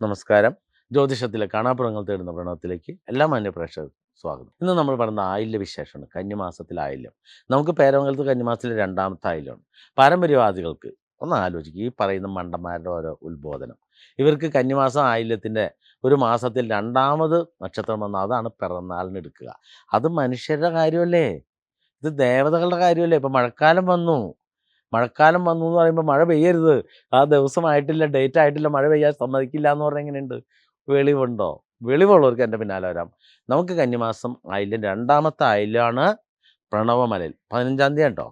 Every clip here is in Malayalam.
നമസ്കാരം. ജ്യോതിഷത്തിലെ കാണാപ്പുറങ്ങൾ തേടുന്ന പ്രണവത്തിലേക്ക് എല്ലാ മാന്യ പ്രേക്ഷകർക്കും സ്വാഗതം. ഇന്ന് നമ്മൾ പറയുന്ന ആയില്യ വിശേഷമാണ്. കന്നിമാസത്തിലെ ആയില്യം. നമുക്ക് പേരമംഗലത്ത് കന്നിമാസത്തിലെ രണ്ടാമത്തെ ആയില്യമാണ്. പാരമ്പര്യവാദികൾക്ക് ഒന്ന് ആലോചിക്കുക ഈ പറയുന്ന മണ്ടന്മാരുടെ ഓരോ ഉത്ബോധനം. ഇവർക്ക് കന്നിമാസം ആയില്യത്തിന്റെ ഒരു മാസത്തിൽ രണ്ടാമത് നക്ഷത്രം വന്ന അതാണ് പിറന്നാളിന് എടുക്കുക. അത് മനുഷ്യരുടെ കാര്യമല്ലേ? ഇത് ദേവതകളുടെ കാര്യമല്ലേ? ഇപ്പം മഴക്കാലം വന്നു. മഴക്കാലം വന്നു എന്ന് പറയുമ്പോൾ മഴ പെയ്യരുത്. ആ ദിവസമായിട്ടില്ല ഡേറ്റ് ആയിട്ടില്ല മഴ പെയ്യാൻ സമ്മതിക്കില്ല എന്ന് പറഞ്ഞാൽ എങ്ങനെയുണ്ട്? വെളിവുണ്ടോ? വെളിവുള്ളവർക്ക് എന്റെ പിന്നാലെ വരാം. നമുക്ക് കന്നിമാസം ആയില്യം രണ്ടാമത്തെ ആയില്യമാണ് പ്രണവമലയിൽ. പതിനഞ്ചാം തീയതി കേട്ടോ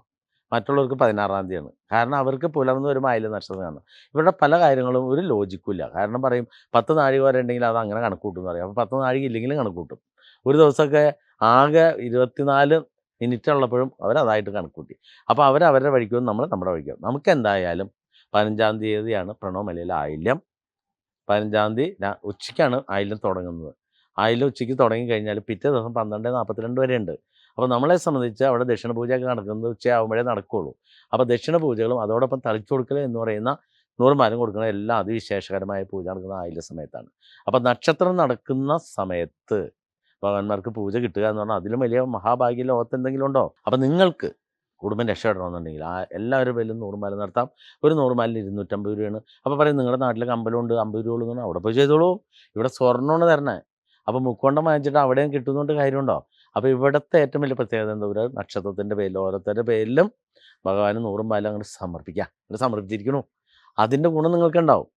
മറ്റുള്ളവർക്ക് പതിനാറാം തീയതിയാണ്. കാരണം അവർക്ക് പുലർന്ന് വരുമ്പോൾ അയൽ നക്ഷത്രമാണ് ഇവരുടെ പല കാര്യങ്ങളും ഒരു ലോജിക്കില്ല കാരണം പറയും പത്ത് നാഴിക വരെ ഉണ്ടെങ്കിൽ അത് അങ്ങനെ കണക്കൂട്ടും എന്ന് പറയും. അപ്പോൾ പത്ത് നാഴിക ഇല്ലെങ്കിലും കണക്കൂട്ടും ഒരു ദിവസമൊക്കെ ആകെ ഇരുപത്തിനാല് മിനിറ്റ് ഉള്ളപ്പോഴും അവരതായിട്ട് കണക്കൂട്ടി. അപ്പോൾ അവർ അവരുടെ വഴിക്കും നമ്മൾ നമ്മുടെ വഴിക്കും നമുക്ക് എന്തായാലും പതിനഞ്ചാം തീയതിയാണ് പ്രണവമലയിലെ ആയില്യം. പതിനഞ്ചാം തീയതി ഉച്ചയ്ക്കാണ് ആയില്യം തുടങ്ങുന്നത്. ആയില്യം ഉച്ചയ്ക്ക് തുടങ്ങി കഴിഞ്ഞാൽ പിറ്റേ ദിവസം പന്ത്രണ്ട് നാൽപ്പത്തിരണ്ട് വരെ ഉണ്ട്. അപ്പോൾ നമ്മളെ സംബന്ധിച്ച് അവിടെ ദക്ഷിണ പൂജയൊക്കെ നടക്കുന്നത് ഉച്ചയാകുമ്പോഴേ നടക്കുകയുള്ളൂ അപ്പോൾ ദക്ഷിണ പൂജകളും അതോടൊപ്പം തളിച്ചു കൊടുക്കൽ എന്ന് പറയുന്ന നൂറുമാരും കൊടുക്കുന്ന എല്ലാ അതിവിശേഷകരമായ പൂജ നടക്കുന്ന ആയില്യ സമയത്താണ്. അപ്പോൾ നക്ഷത്രം നടക്കുന്ന സമയത്ത് ഭഗവാന്മാർക്ക് പൂജ കിട്ടുക എന്ന് പറഞ്ഞാൽ അതിലും വലിയ മഹാഭാഗ്യ ലോകത്ത് എന്തെങ്കിലും ഉണ്ടോ? അപ്പം നിങ്ങൾക്ക് കുടുംബം രക്ഷപ്പെടണമെന്നുണ്ടെങ്കിൽ ആ എല്ലാവരും വലിയ നൂറുമാല നടത്താം. ഒരു നൂറുമാലിന് ഇരുന്നൂറ്റമ്പത് രൂപയാണ്. അപ്പോൾ പറയും നിങ്ങളുടെ നാട്ടിലൊക്കെ അമ്പലമുണ്ട് അമ്പത് രൂപ ഉള്ളൂ അവിടെ പോയി ചെയ്തോളൂ. ഇവിടെ സ്വർണമാണ് തരണേ. അപ്പോൾ മുക്കൊണ്ടം വാങ്ങിച്ചിട്ട് അവിടെയും കിട്ടുന്നുണ്ട് കാര്യമുണ്ടോ? അപ്പോൾ ഇവിടുത്തെ ഏറ്റവും വലിയ പ്രത്യേകത എന്താ പറയുക? നക്ഷത്രത്തിന്റെ പേരിൽ ഓരോരുത്തരുടെ പേരിലും ഭഗവാന് നൂറും പാലും അങ്ങോട്ട് സമർപ്പിക്കാം അങ്ങനെ സമർപ്പിച്ചിരിക്കണു അതിന്റെ ഗുണം നിങ്ങൾക്ക് ഉണ്ടാവും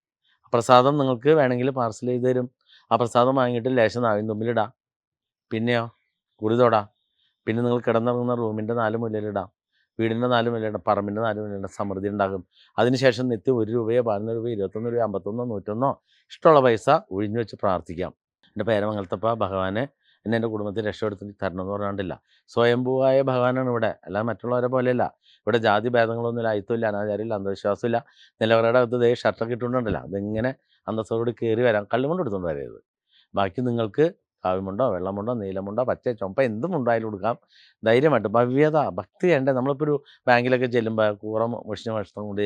പ്രസാദം നിങ്ങൾക്ക് വേണമെങ്കിൽ പാർസൽ ചെയ്ത് തരും. ആ പ്രസാദം വാങ്ങിയിട്ട് ലേശം നാവിൻ തുമ്പിലിടാം പിന്നെയോ? കുടി തൊടാം പിന്നെ നിങ്ങൾ കിടന്നിറങ്ങുന്ന റൂമിന്റെ നാല് മുലയിലിടാം വീടിന്റെ നാല് മുലയിടാം പറമ്പിന്റെ നാല് മുലയിടാം സമൃദ്ധി ഉണ്ടാകും. അതിനുശേഷം നിത്യം ഒരു രൂപയോ പതിനൊന്ന് രൂപയോ ഇരുപത്തൊന്ന് രൂപയോ അമ്പത്തൊന്നോ നൂറ്റൊന്നോ ഇഷ്ടമുള്ള പൈസ ഒഴിഞ്ഞു വെച്ച് പ്രാർത്ഥിക്കാം. എന്റെ പേരമംഗലത്തപ്പ ഭഗവാനെ. എന്നെ എന്റെ കുടുംബത്തിൽ രക്ഷപ്പെടുത്തി തരണം എന്ന് പറഞ്ഞിട്ടില്ല. സ്വയംഭൂവായ ഭഗവാനാണ് ഇവിടെ. അല്ലാതെ മറ്റുള്ളവരെ പോലെയല്ല. ഇവിടെ ജാതി ഭേദങ്ങളൊന്നുമില്ല. അയിത്തമില്ല അനാചാരമില്ല. അന്ധവിശ്വാസമില്ല. നിലവറയുടെ അകത്ത് ദേ ഷർട്ടൊക്കെ ഇട്ടുകൊണ്ടല്ല അതിങ്ങനെ അന്തസ്സോട് കയറി വരാം. കള്ളുകൊണ്ട് എടുത്തുകൊണ്ട് വരരുത്. ബാക്കി നിങ്ങൾക്ക് കാവ്യമുണ്ടോ വെള്ളമുണ്ടോ നീലമുണ്ടോ പച്ച ചുമപ്പ എന്തും ഉണ്ടായാലും കൊടുക്കാം. ധൈര്യമായിട്ട്. ഭവ്യത ഭക്തി വേണ്ടേ? നമ്മളിപ്പോൾ ഒരു ബാങ്കിലൊക്കെ ചെല്ലുമ്പോൾ കൂറം വിഷ്ണു വസ്ത്രം കൊണ്ട്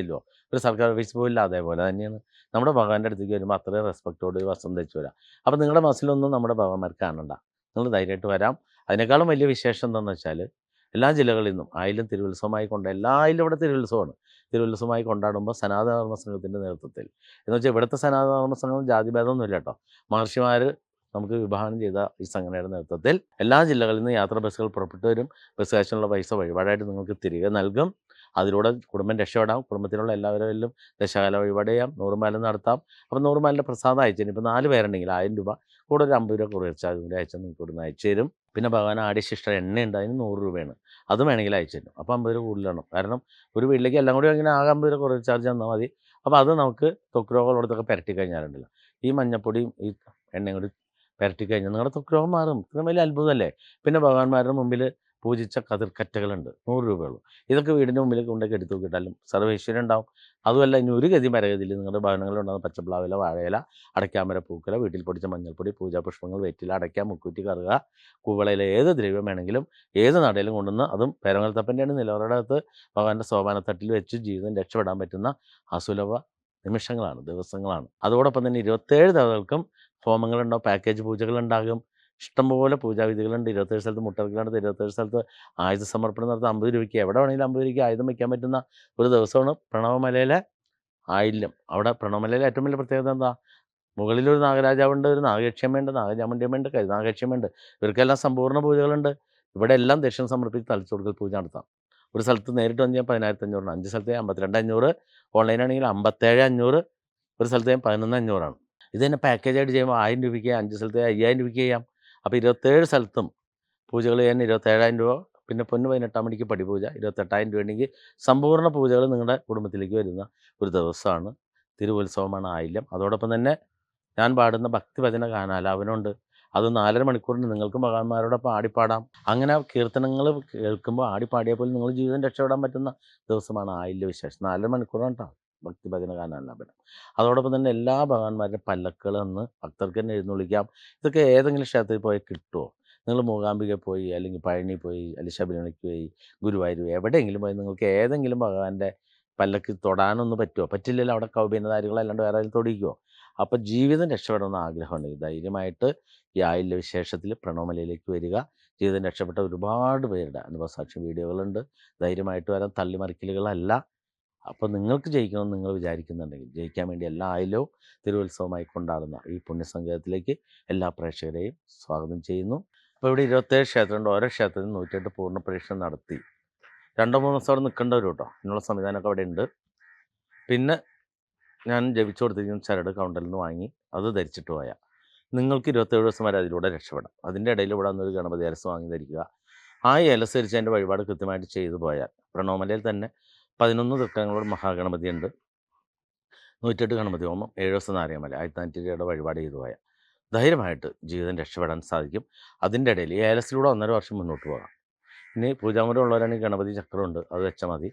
ഒരു സർക്കാർ ഓഫീസ് പോയില്ല അതേപോലെ തന്നെയാണ്. നമ്മുടെ ഭഗവാന്റെ അടുത്തേക്ക് വരുമ്പോൾ അത്രയും റെസ്പെക്റ്റോട് വസ്ത്രം ധരിച്ചു വരാം. അപ്പോൾ നിങ്ങളുടെ മനസ്സിലൊന്നും നമ്മുടെ ഭഗവാന്മാർ കാണണ്ട. നിങ്ങൾ ധൈര്യമായിട്ട് വരാം. അതിനേക്കാളും വലിയ വിശേഷം എന്താണെന്ന് വെച്ചാൽ എല്ലാ ജില്ലകളിൽ നിന്നും ആയിലും തിരുവുത്സവമായി കൊണ്ട് എല്ലാ ആയിലും ഇവിടെ തിരുവുത്സവമാണ്. തിരുവുത്സവമായി കൊണ്ടാടുമ്പോൾ സനാതനധർമ്മ സംഘത്തിന്റെ നേതൃത്വത്തിൽ. എന്ന് വെച്ചാൽ ഇവിടുത്തെ സനാതനധർമ്മ സംഘം ജാതിഭേദമൊന്നുമില്ല കേട്ടോ. മഹർഷിമാർ നമുക്ക് വിഭാവനം ചെയ്ത ഈ സംഘടനയുടെ നേതൃത്വത്തിൽ എല്ലാ ജില്ലകളിൽ നിന്ന് യാത്രാ ബസ്സുകൾ പുറപ്പെട്ടു വരും. ബസ് കാശിനുള്ള പൈസ വഴിപാടായിട്ട് നിങ്ങൾക്ക് തിരികെ നൽകും. അതിലൂടെ കുടുംബം രക്ഷപ്പെടാം. കുടുംബത്തിലുള്ള എല്ലാവരിലും ദശകാല വഴിപാട് ചെയ്യാം. നൂറുമാല നടത്താം. അപ്പം നൂറുമാലിന്റെ പ്രസാദം അയച്ചു തരും. ഇപ്പോൾ നാല് പേരുണ്ടെങ്കിൽ ആയിരം രൂപ. കൂടെ ഒരു അമ്പത് രൂപ കുറച്ച് അതും കൂടി അയച്ചാൽ നിങ്ങൾക്ക് ഇവിടുന്ന് അയച്ചു തരും. പിന്നെ ഭഗവാൻ ആടിശിഷ്ട എണ്ണയുണ്ട് അതിന് നൂറ് രൂപയാണ്. അതും വേണമെങ്കിൽ അയച്ചു തരും. അപ്പോൾ അമ്പത് രൂപ കൂടുതലാണ് കാരണം ഒരു വീട്ടിലേക്ക് എല്ലാം കൂടി അങ്ങനെ ആകെ അമ്പത് രൂപ കുറച്ച് ചാർജ് തന്നാൽ മതി. അപ്പോൾ അത് നമുക്ക് തൊക്ക് രോഗമുള്ളടത്തൊക്കെ പുരട്ടി കഴിഞ്ഞാലുണ്ടല്ലോ. ഈ മഞ്ഞപ്പൊടിയും ഈ എണ്ണയും കൂടി പുരട്ടി കഴിഞ്ഞാൽ നിങ്ങളുടെ രോഗം മാറും. ഇത്രയും വലിയ അത്ഭുതമല്ലേ പിന്നെ ഭഗവാന്മാരുടെ മുമ്പിൽ പൂജിച്ച കതിർക്കറ്റകളുണ്ട് നൂറ് രൂപയുള്ളൂ. ഇതൊക്കെ വീടിന്റെ മുമ്പിൽ കൊണ്ടൊക്കെ എടുത്തു നോക്കിയിട്ടാലും സർവേശ്വരം ഉണ്ടാവും. അതുമല്ല ഇനി ഒരു ഗതി മരഗതിയിൽ നിങ്ങളുടെ ഭവനങ്ങളിലുണ്ടാകുന്ന പച്ചപ്ലാവില വാഴയില അടയ്ക്കാമര പൂക്കല വീട്ടിൽ പൊടിച്ച മഞ്ഞൾപ്പൊടി പൂജാപുഷ്പങ്ങൾ വെറ്റില അടയ്ക്ക മുക്കൂറ്റി കറുക കൂവളയിലെ ഏത് ദ്രവ്യം വേണമെങ്കിലും ഏത് നടയിലും കൊണ്ടുവന്ന് അതും പേരങ്ങൽത്തപ്പന്റെയാണ് നിലവറയുടെ അകത്ത് ഭഗവാന്റെ സോപാനത്തട്ടിൽ വെച്ച് ജീവിതം രക്ഷപ്പെടാൻ പറ്റുന്ന അസുലഭ നിമിഷങ്ങളാണ് ദിവസങ്ങളാണ്. അതോടൊപ്പം തന്നെ ഇരുപത്തേഴ് തവണകൾക്കും ഹോമങ്ങളുണ്ടാവും പാക്കേജ് പൂജകളുണ്ടാകും. ഇഷ്ടംപോലെ പൂജാവിധികളുണ്ട്. ഇരുപത്തേഴ് സ്ഥലത്ത് മുട്ടവിക്കലുണ്ട് ഇരുപത്തേഴ് സ്ഥലത്ത് ആയുധ സമർപ്പണം നടത്താൻ അമ്പത് രൂപയ്ക്ക് എവിടെ വേണമെങ്കിലും അമ്പത് രൂപയ്ക്ക് ആയുധം വയ്ക്കാൻ പറ്റുന്ന ഒരു ദിവസമാണ് പ്രണവമലയിലെ ആയില്യം. അവിടെ പ്രണവമലയിലെ ഏറ്റവും വലിയ പ്രത്യേകത എന്താ? മുകളിലൊരു നാഗരാജാവുണ്ട് ഒരു നാഗക്ഷമയുണ്ട് നാഗചാമുണ്ഡിയമ്മയുണ്ട് കരുനാഗക്ഷമയുണ്ട് ഇവർക്കെല്ലാം സമ്പൂർണ പൂജകളുണ്ട്. ഇവിടെ എല്ലാം ദക്ഷിണ സമർപ്പിച്ച് തളിച്ചു കൊടുക്കൽ പൂജ നടത്താം. ഒരു സ്ഥലത്ത് നേരിട്ട് വന്ന് ഞാൻ പതിനായിരത്തി അഞ്ഞൂറാണ് അഞ്ച് സ്ഥലത്ത് അമ്പത്തിരണ്ട് അഞ്ഞൂറ്. ഓൺലൈനാണെങ്കിൽ അമ്പത്തേഴ് അഞ്ഞൂറ്. ഒരു സ്ഥലത്ത് പതിനൊന്ന് അഞ്ഞൂറാണ്. ഇത് തന്നെ പാക്കേജായിട്ട് ചെയ്യുമ്പോൾ ആയിരം രൂപയ്ക്ക് അഞ്ച് സ്ഥലത്ത് അയ്യായിരം രൂപയ്ക്ക് ചെയ്യാം. അപ്പോൾ ഇരുപത്തേഴ് സ്ഥലത്തും പൂജകൾ ചെയ്യാൻ ഇരുപത്തേഴായിരം രൂപ പിന്നെ പൊന്ന് പതിനെട്ടാം മണിക്ക് പടിപൂജ ഇരുപത്തെട്ടായിരം രൂപ ഉണ്ടെങ്കിൽ സമ്പൂർണ പൂജകൾ നിങ്ങളുടെ കുടുംബത്തിലേക്ക് വരുന്ന ഒരു ദിവസമാണ് തിരുവുത്സവമാണ് ആയില്യം. അതോടൊപ്പം തന്നെ ഞാൻ പാടുന്ന ഭക്തിഭജന ഗാനാലാപനമുണ്ട്. അത് നാലര മണിക്കൂറിന് നിങ്ങൾക്കും ഭഗവാന്മാരോടൊപ്പം ആടിപ്പാടാം. അങ്ങനെ കീർത്തനങ്ങൾ കേൾക്കുമ്പോൾ ആടിപ്പാടിയാൽ പോലും നിങ്ങൾ ജീവിതം രക്ഷപ്പെടാൻ പറ്റുന്ന ദിവസമാണ് ആയില്യ വിശേഷം. നാലര മണിക്കൂറാണ് കേട്ടോ ഭക്തിഭജന ഗാനാലാപനം അതോടൊപ്പം തന്നെ എല്ലാ ഭഗവാന്മാരുടെ പല്ലക്കുകൾ അന്ന് ഭക്തർക്ക് തന്നെ എഴുന്നള്ളിക്കാം ഇതൊക്കെ ഏതെങ്കിലും ക്ഷേത്രത്തിൽ പോയി കിട്ടുമോ നിങ്ങൾ മൂകാംബിക പോയി അല്ലെങ്കിൽ പഴനി പോയി അല്ലെങ്കിൽ ശബരിമലയ്ക്ക് പോയി ഗുരുവായൂർ എവിടെയെങ്കിലും പോയി നിങ്ങൾക്ക് ഏതെങ്കിലും ഭഗവാന്റെ പല്ലക്ക് തൊടാനൊന്നും പറ്റുമോ പറ്റില്ലല്ലോ അവിടെ കൗപീനധാരികളല്ലാണ്ട് വേറെ ആരും തൊടിക്കുമോ അപ്പോൾ ജീവിതം രക്ഷപ്പെടണമെന്ന് ആഗ്രഹമുണ്ട്. ധൈര്യമായിട്ട് ഈ ആയില്യ വിശേഷത്തിൽ പ്രണവമലയിലേക്ക് വരിക. ജീവിതം രക്ഷപ്പെട്ട ഒരുപാട് പേരുടെ അനുഭവസാക്ഷി വീഡിയോകളുണ്ട്. ധൈര്യമായിട്ട് വരാൻ തള്ളിമറിക്കലുകളല്ല. അപ്പോൾ നിങ്ങൾക്ക് ജയിക്കണമെന്ന് നിങ്ങൾ വിചാരിക്കുന്നുണ്ടെങ്കിൽ ജയിക്കാൻ വേണ്ടി എല്ലാ ആയില്യവും തിരുവുത്സവമായി കൊണ്ടാടുന്ന ഈ പുണ്യസങ്കേതത്തിലേക്ക് എല്ലാ പ്രേക്ഷകരെയും സ്വാഗതം ചെയ്യുന്നു. അപ്പോൾ ഇവിടെ ഇരുപത്തേഴ് ക്ഷേത്രമുണ്ട്. ഓരോ ക്ഷേത്രത്തിലും നൂറ്റെട്ട് പൂർണ പരീക്ഷണം നടത്തി. രണ്ടോ മൂന്നോ ദിവസം അവിടെ നിൽക്കേണ്ടവരും കേട്ടോ. അതിനുള്ള സംവിധാനമൊക്കെ അവിടെ ഉണ്ട്. പിന്നെ ഞാൻ ജപിച്ചു കൊടുത്തിരിക്കുന്ന ചരട് കൗണ്ടറിൽ നിന്ന് വാങ്ങി അത് ധരിച്ചിട്ട് പോയാൽ നിങ്ങൾക്ക് ഇരുപത്തേഴ് ദിവസം വരെ അതിലൂടെ രക്ഷപ്പെടാം. അതിന്റെ ഇടയിൽ ഇവിടെ വന്നൊരു ഗണപതി അലസ് വാങ്ങി ധരിക്കുക. ആ ഇലസ് ധരിച്ച് വഴിപാട് കൃത്യമായിട്ട് ചെയ്തു പോയാൽ പ്രണോമലയിൽ തന്നെ പതിനൊന്ന് തൃക്കങ്ങളോട് മഹാഗണപതി ഉണ്ട് നൂറ്റെട്ട് ഗണപതി ഹോമം ഏഴ് ദിവസം നാരായമല ആയിരത്തി രൂപയുടെ വഴിപാട് ചെയ്തു പോയാൽ ധൈര്യമായിട്ട് ജീവിതം രക്ഷപ്പെടാൻ സാധിക്കും. അതിന്റെ ഇടയിൽ ഏലസിലൂടെ ഒന്നര വർഷം മുന്നോട്ട് പോകാം. ഇനി പൂജാമുറി ഉള്ളവരാണെങ്കിൽ ഗണപതി ചക്രമുണ്ട് അത് വെച്ച മതി.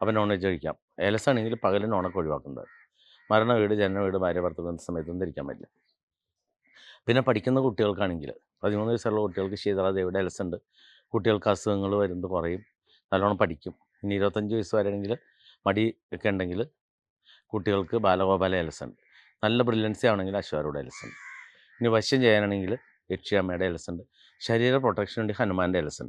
അപ്പം നോൺ വെജ് കഴിക്കാം. ഏലസാണെങ്കിൽ പകലിന് പകലും നോണൊക്കെ ഒഴിവാക്കുന്നത് മരണ വീട് ജനന വീട് ഭാര്യ ഭർത്തൃ സമയത്തൊന്നും ധരിക്കാൻ പറ്റില്ല. പിന്നെ പഠിക്കുന്ന കുട്ടികൾക്കാണെങ്കിൽ പതിമൂന്ന് വയസ്സുള്ള കുട്ടികൾക്ക് ശീതളാദേവിയുടെ ദേവിയുടെ ഉണ്ട് കുട്ടികൾക്ക് അസുഖങ്ങൾ വരുന്നത് കുറയും. നല്ലോണം പഠിക്കും. ഇനി ഇരുപത്തഞ്ച് വയസ്സ് വരെയാണെങ്കിൽ മടി ഒക്കെ ഉണ്ടെങ്കിൽ കുട്ടികൾക്ക് ബാലഗോപാല എലസൺ നല്ല ബ്രില്യൻസി ആണെങ്കിൽ അശ്വാരൂഢ എലസൺ ഇനി വശ്യം ചെയ്യാനാണെങ്കിൽ യക്ഷിയമ്മയുടെ എലസൺ ശരീര പ്രൊട്ടക്ഷൻ വേണ്ടി ഹനുമാന്റെ എലസൺ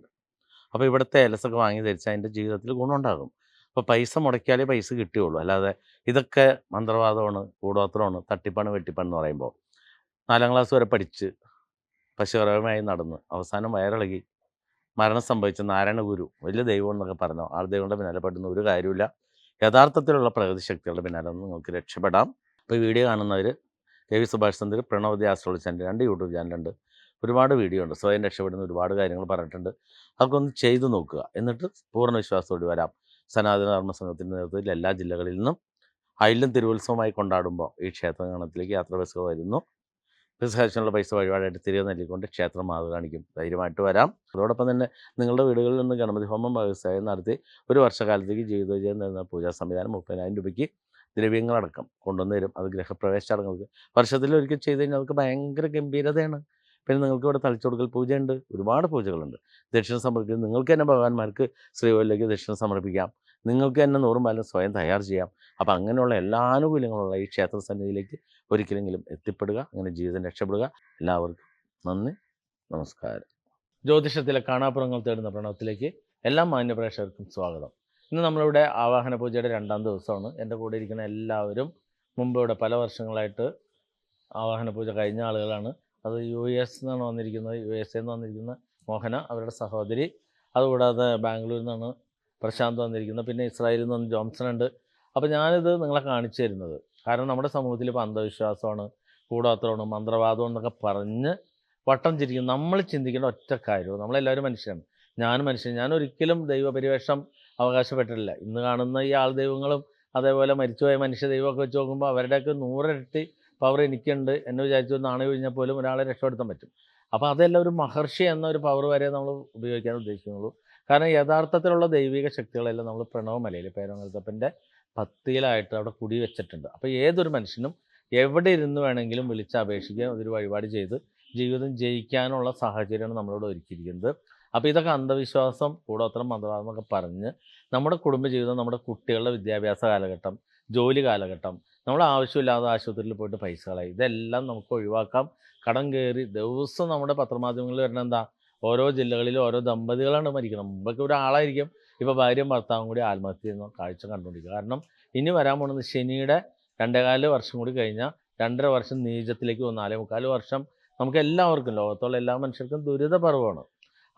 അപ്പോൾ ഇവിടുത്തെ എലസൊക്കെ വാങ്ങി ധരിച്ചാൽ അതിന്റെ ജീവിതത്തിൽ ഗുണമുണ്ടാകും. അപ്പോൾ പൈസ മുടക്കിയാലേ പൈസ കിട്ടിയുള്ളൂ. അല്ലാതെ ഇതൊക്കെ മന്ത്രവാദമാണ് കൂടോത്രമാണ് തട്ടിപ്പാണ് വെട്ടിപ്പാണ് എന്ന് പറയുമ്പോൾ നാലാം ക്ലാസ് വരെ പഠിച്ച് പശുപരമായി നടന്ന് അവസാനം വയറിളകി മരണം സംഭവിച്ച നാരായണ ഗുരു വലിയ ദൈവം എന്നൊക്കെ പറഞ്ഞു ആ ദൈവങ്ങളുടെ പിന്നാലെ പെടുന്ന ഒരു കാര്യമില്ല യഥാർത്ഥത്തിലുള്ള പ്രകൃതി ശക്തികളുടെ പിന്നാലെ നിങ്ങൾക്ക് രക്ഷപ്പെടാം. അപ്പോൾ ഈ വീഡിയോ കാണുന്നവർ K V Subhash Chandra Pranavathi astrology channel രണ്ട് യൂട്യൂബ് ചാനലുണ്ട്. ഒരുപാട് വീഡിയോ ഉണ്ട്. സ്വയം രക്ഷപ്പെടുന്ന ഒരുപാട് കാര്യങ്ങൾ പറഞ്ഞിട്ടുണ്ട്. അതൊക്കെ ഒന്ന് ചെയ്തു നോക്കുക. എന്നിട്ട് പൂർണ വിശ്വാസത്തോടെ വരാം. സനാതന ധർമ്മ സംഘത്തിന്റെ നേതൃത്വത്തിൽ എല്ലാ ജില്ലകളിൽ നിന്നും. അയിലും തിരുവുത്സവമായി കൊണ്ടാടുമ്പോൾ ഈ ക്ഷേത്രഗണത്തിലേക്ക് യാത്ര ബസ്സുകൾ വരുന്നു. റിസർച്ചിനുള്ള പൈസ വഴിപാടായിട്ട് തിരികെ നൽകിക്കൊണ്ട് ക്ഷേത്രം മാതൃ കാണിക്കും. ധൈര്യമായിട്ട് വരാം. അതോടൊപ്പം തന്നെ നിങ്ങളുടെ വീടുകളിൽ നിന്ന് ഗണപതി ഹോമം വ്യവസായം നടത്തി ഒരു വർഷകാലത്തേക്ക് ജീവിതവിജയം നൽകുന്ന പൂജാ സംവിധാനം മുപ്പതിനായിരം രൂപയ്ക്ക് ദ്രവ്യങ്ങളടക്കം കൊണ്ടുവന്ന് തരും. അത് ഗ്രഹപ്രവേശ ചടങ്ങുകൾക്ക് വർഷത്തിൽ ഒരിക്കൽ ചെയ്ത് കഴിഞ്ഞാൽ അതൊക്കെ ഭയങ്കര ഗംഭീരതയാണ്. പിന്നെ നിങ്ങൾക്ക് ഇവിടെ തളിച്ചുകൊടുക്കൽ പൂജയുണ്ട്. ഒരുപാട് പൂജകളുണ്ട്. ദക്ഷിണ സമർപ്പിക്കുന്നത് നിങ്ങൾക്ക് തന്നെ ഭഗവാന്മാർക്ക് ശ്രീകോവിലേക്ക് ദക്ഷിണ സമർപ്പിക്കാം. നിങ്ങൾക്ക് തന്നെ നൂറും പാലും സ്വയം തയ്യാർ ചെയ്യാം. അപ്പോൾ അങ്ങനെയുള്ള എല്ലാ ആനുകൂല്യങ്ങളുള്ള ഈ ക്ഷേത്ര സന്നിധിയിലേക്ക് ഒരിക്കലെങ്കിലും എത്തിപ്പെടുക. അങ്ങനെ ജീവിതം രക്ഷപ്പെടുക. എല്ലാവർക്കും നന്ദി. നമസ്കാരം. ജ്യോതിഷത്തിലെ കാണാപ്പുറങ്ങൾ തേടുന്ന പ്രണവത്തിലേക്ക് എല്ലാ മാന്യപ്രേക്ഷകർക്കും സ്വാഗതം. ഇന്ന് നമ്മളിവിടെ ആവാഹന പൂജയുടെ രണ്ടാം ദിവസമാണ്. എന്റെ കൂടെ ഇരിക്കുന്ന എല്ലാവരും മുമ്പ് ഇവിടെ പല വർഷങ്ങളായിട്ട് ആവാഹന പൂജ കഴിഞ്ഞ ആളുകളാണ്. അത് യു എസ് നിന്നാണ് വന്നിരിക്കുന്നത്. യു എസ് എന്ന് വന്നിരിക്കുന്ന മോഹന അവരുടെ സഹോദരി. അതുകൂടാതെ ബാംഗ്ലൂരിൽ നിന്നാണ് പ്രശാന്ത് വന്നിരിക്കുന്നത് പിന്നെ ഇസ്രായേലിൽ നിന്ന് ജോൺസൺ ഉണ്ട്. അപ്പോൾ ഞാനിത് നിങ്ങളെ കാണിച്ചു തരുന്നത്. കാരണം നമ്മുടെ സമൂഹത്തിൽ ഇപ്പോൾ അന്ധവിശ്വാസമാണ് കൂടാത്രമാണ് മന്ത്രവാദം എന്നൊക്കെ പറഞ്ഞ് വട്ടം ചിരിക്കും നമ്മൾ ചിന്തിക്കേണ്ട ഒറ്റ കാര്യവും നമ്മളെല്ലാവരും മനുഷ്യരാണ്. ഞാനും മനുഷ്യൻ. ഞാൻ ഒരിക്കലും ദൈവപരിവേഷം അവകാശപ്പെട്ടിട്ടില്ല. ഇന്ന് കാണുന്ന ഈ ആൾ ദൈവങ്ങളും അതേപോലെ മരിച്ചുപോയ മനുഷ്യ ദൈവമൊക്കെ വെച്ച് നോക്കുമ്പോൾ അവരുടെയൊക്കെ നൂറിരട്ടി പവർ എനിക്കുണ്ട്. എന്നെ വിചാരിച്ചു നാണയം കഴിഞ്ഞാൽ പോലും ഒരാളെ രക്ഷപ്പെടുത്താൻ പറ്റും. അപ്പോൾ അതെല്ലാം ഒരു മഹർഷി എന്ന ഒരു പവർ വരെ നമ്മൾ ഉപയോഗിക്കാൻ ഉദ്ദേശിക്കുന്നുള്ളൂ. കാരണം യഥാർത്ഥത്തിലുള്ള ദൈവിക ശക്തികളെല്ലാം നമ്മൾ പ്രണവമലയിൽ പേരങ്ങൾത്തപ്പന്റെ പത്തിയിലായിട്ട് അവിടെ കുടി വെച്ചിട്ടുണ്ട്. അപ്പോൾ ഏതൊരു മനുഷ്യനും എവിടെ ഇരുന്ന് വേണമെങ്കിലും വിളിച്ച് അപേക്ഷിക്കുക ഒരു വഴിപാട് ചെയ്ത് ജീവിതം ജയിക്കാനുള്ള സാഹചര്യമാണ് നമ്മളോട് ഒരുക്കിയിരിക്കുന്നത്. അപ്പോൾ ഇതൊക്കെ അന്ധവിശ്വാസം കൂടോത്രം മന്ത്രവാദം എന്നൊക്കെ പറഞ്ഞ് നമ്മുടെ കുടുംബജീവിതം നമ്മുടെ കുട്ടികളുടെ വിദ്യാഭ്യാസ കാലഘട്ടം ജോലി കാലഘട്ടം നമ്മൾ ആവശ്യമില്ലാതെ ആശുപത്രിയിൽ പോയിട്ട് പൈസ കളയും ഇതെല്ലാം നമുക്ക് ഒഴിവാക്കാം. കടം കയറി ദിവസം നമ്മുടെ പത്രമാധ്യമങ്ങളിൽ വരുന്ന എന്താ? ഓരോ ജില്ലകളിലും ഓരോ ദമ്പതികളാണ് മരിക്കുന്നത്. മുമ്പൊക്കെ ഒരാളായിരിക്കും. ഇപ്പോൾ ഭാര്യയും ഭർത്താവും കൂടി ആത്മഹത്യ ചെയ്യുന്ന കാഴ്ച കണ്ടുകൊണ്ടിരിക്കുക. കാരണം ഇനി വരാൻ പോകുന്നത് ശനിയുടെ രണ്ടേകാൽ വർഷം കൂടി കഴിഞ്ഞാൽ രണ്ടര വർഷം നീചത്തിലേക്ക് പോകും നാലേ മുക്കാൽ വർഷം നമുക്ക് എല്ലാവർക്കും ലോകത്തുള്ള എല്ലാ മനുഷ്യർക്കും ദുരിത പർവമാണ്.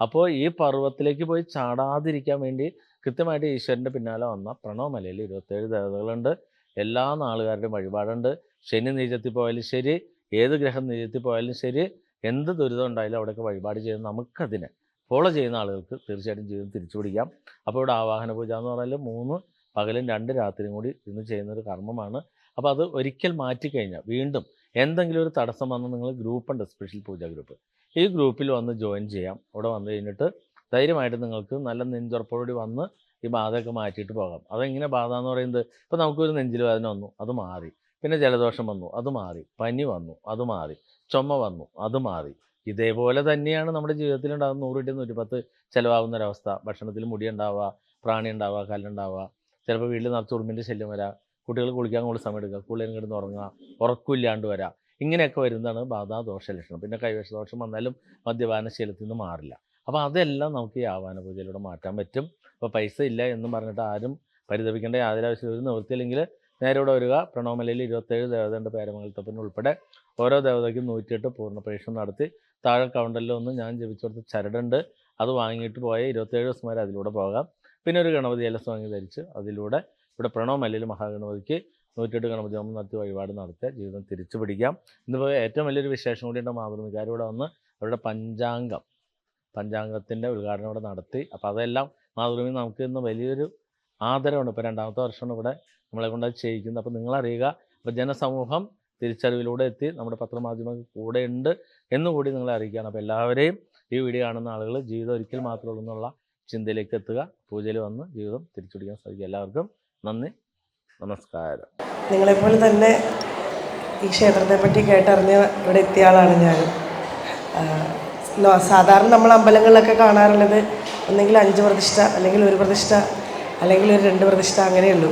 അപ്പോൾ ഈ പർവത്തിലേക്ക് പോയി ചാടാതിരിക്കാൻ വേണ്ടി കൃത്യമായിട്ട് ഈശ്വരന്റെ പിന്നാലെ വന്ന പ്രണവമലയിൽ ഇരുപത്തേഴ് ദേവതകളുണ്ട്. എല്ലാ നാളുകാരുടെയും വഴിപാടുണ്ട്. ശനി നീചത്തിൽ പോയാലും ശരി. ഏത് ഗ്രഹം നീചത്തിൽ പോയാലും ശരി. എന്ത് ദുരിതം ഉണ്ടായാലും അവിടെയൊക്കെ വഴിപാട് ചെയ്ത് നമുക്കതിനെ ഫോളോ ചെയ്യുന്ന ആളുകൾക്ക് തീർച്ചയായിട്ടും ജീവിതം തിരിച്ചു പിടിക്കാം. അപ്പോൾ ഇവിടെ ആവാഹന പൂജ എന്ന് പറഞ്ഞാൽ മൂന്ന് പകലും രണ്ട് രാത്രിയും കൂടി ഇന്ന് ചെയ്യുന്നൊരു കർമ്മമാണ്. അപ്പോൾ അത് ഒരിക്കൽ മാറ്റിക്കഴിഞ്ഞാൽ വീണ്ടും എന്തെങ്കിലും ഒരു തടസ്സം വന്ന് നിങ്ങൾ ഗ്രൂപ്പുണ്ട് സ്പെഷ്യൽ പൂജ ഗ്രൂപ്പ് ഈ ഗ്രൂപ്പിൽ വന്ന് ജോയിൻ ചെയ്യാം. അവിടെ വന്നു കഴിഞ്ഞിട്ട് ധൈര്യമായിട്ട് നിങ്ങൾക്ക് നല്ല നെഞ്ചുറപ്പോടുകൂടി വന്ന് ഈ ബാധയൊക്കെ മാറ്റിയിട്ട് പോകാം. അതെങ്ങനെ ബാധ എന്ന് പറയുന്നത്? ഇപ്പോൾ നമുക്കൊരു നെഞ്ചിൽ വേദന വന്നു അത് മാറി. പിന്നെ ജലദോഷം വന്നു അത് മാറി. പനി വന്നു അത് മാറി. ചുമ വന്നു. അത് മാറി. ഇതേപോലെ തന്നെയാണ് നമ്മുടെ ജീവിതത്തിൽ ഉണ്ടാകുന്ന നൂറ് കിട്ടിയ നൂറ്റിപ്പത്ത് ചിലവാകുന്ന ഒരവസ്ഥ ഭക്ഷണത്തിൽ മുടി ഉണ്ടാവുക പ്രാണി ഉണ്ടാവുക കല്ലുണ്ടാവുക. ചിലപ്പോൾ വീട്ടിൽ നിറച്ച് ഉറുമ്പിന്റെ ശല്യം വരാം. കുട്ടികൾ കുളിക്കാൻ കൂടുതൽ സമയം എടുക്കുക. കുളിയും കിടന്ന് ഉറങ്ങുക. ഉറക്കമില്ലാണ്ട് വരാം. ഇങ്ങനെയൊക്കെ വരുന്നതാണ് ബാധാദോഷ ലക്ഷണം. പിന്നെ കൈവശദോഷം വന്നാലും മദ്യപാന ശീലത്തിൽ നിന്ന് മാറില്ല. അപ്പോൾ അതെല്ലാം നമുക്ക് ഈ ആവാന പൂജയിലൂടെ മാറ്റാൻ പറ്റും. അപ്പോൾ പൈസ ഇല്ല എന്നും പറഞ്ഞിട്ട് ആരും പരിതപിക്കേണ്ട യാതൊരു ആവശ്യമില്ല ഒരു നിവൃത്തിയില്ലെങ്കിൽ നേരെ ഇവിടെ വരിക. പ്രണവമലയിൽ ഇരുപത്തേഴ് ദേവതയുടെ പേരമംഗലത്തപ്പൻ ഉൾപ്പെടെ ഓരോ ദേവതയ്ക്കും നൂറ്റിയെട്ട് പൂർണ പരീക്ഷണം നടത്തി. താഴെ കൗണ്ടലിൽ ഒന്ന് ഞാൻ ജപിച്ചു കൊടുത്ത ചരടുണ്ട്. അത് വാങ്ങിയിട്ട് പോയ ഇരുപത്തേഴ് ദിവസം വരെ അതിലൂടെ പോകാം. പിന്നെ ഒരു ഗണപതി എലസ് വാങ്ങി ധരിച്ച് അതിലൂടെ ഇവിടെ പ്രണവമലയിൽ മഹാഗണപതിക്ക് നൂറ്റിയെട്ട് ഗണപതി ഹോമം നടത്തി വഴിപാട് നടത്തി ജീവിതം തിരിച്ചു പിടിക്കാം. ഇന്നിപ്പോൾ ഏറ്റവും വലിയൊരു വിശേഷം കൂടിയുണ്ട് മാതൃമികാരിവിടെ വന്ന് അവരുടെ പഞ്ചാംഗം പഞ്ചാംഗത്തിന്റെ ഉദ്ഘാടനം ഇവിടെ നടത്തി. അപ്പോൾ അതെല്ലാം മാതൃഭൂമി നമുക്ക് ഇന്ന് വലിയൊരു ആദരവുണ്ട് ഇപ്പോൾ രണ്ടാമത്തെ വർഷമാണ് ഇവിടെ നമ്മളെ കൊണ്ട് അത് ചെയ്യിക്കുന്നത് അപ്പോൾ നിങ്ങളറിയുക അപ്പോൾ ജനസമൂഹം തിരിച്ചറിവിലൂടെ എത്തി നമ്മുടെ പത്രമാധ്യമങ്ങൾ കൂടെ ഉണ്ട് എന്നുകൂടി നിങ്ങളെ അറിയിക്കുകയാണ്. അപ്പോൾ എല്ലാവരെയും ഈ വീഡിയോ കാണുന്ന ആളുകൾ ജീവിതം ഒരിക്കൽ മാത്രമേ എന്നുള്ള ചിന്തയിലേക്ക് എത്തുക. പൂജയിൽ വന്ന് ജീവിതം തിരിച്ചുപിടിക്കാൻ സാധിക്കും എല്ലാവർക്കും നന്ദി. നമസ്കാരം. നിങ്ങളെപ്പോലെ തന്നെ ഈ ക്ഷേത്രത്തെ പറ്റി കേട്ടറിഞ്ഞ ഇവിടെ എത്തിയ ആളാണ് ഞാൻ സാധാരണ നമ്മൾ അമ്പലങ്ങളിലൊക്കെ കാണാറുള്ളത് ഒന്നെങ്കിൽ അഞ്ച് പ്രതിഷ്ഠ അല്ലെങ്കിൽ ഒരു പ്രതിഷ്ഠ അല്ലെങ്കിൽ ഒരു രണ്ട് പ്രതിഷ്ഠ അങ്ങനെയുള്ളൂ.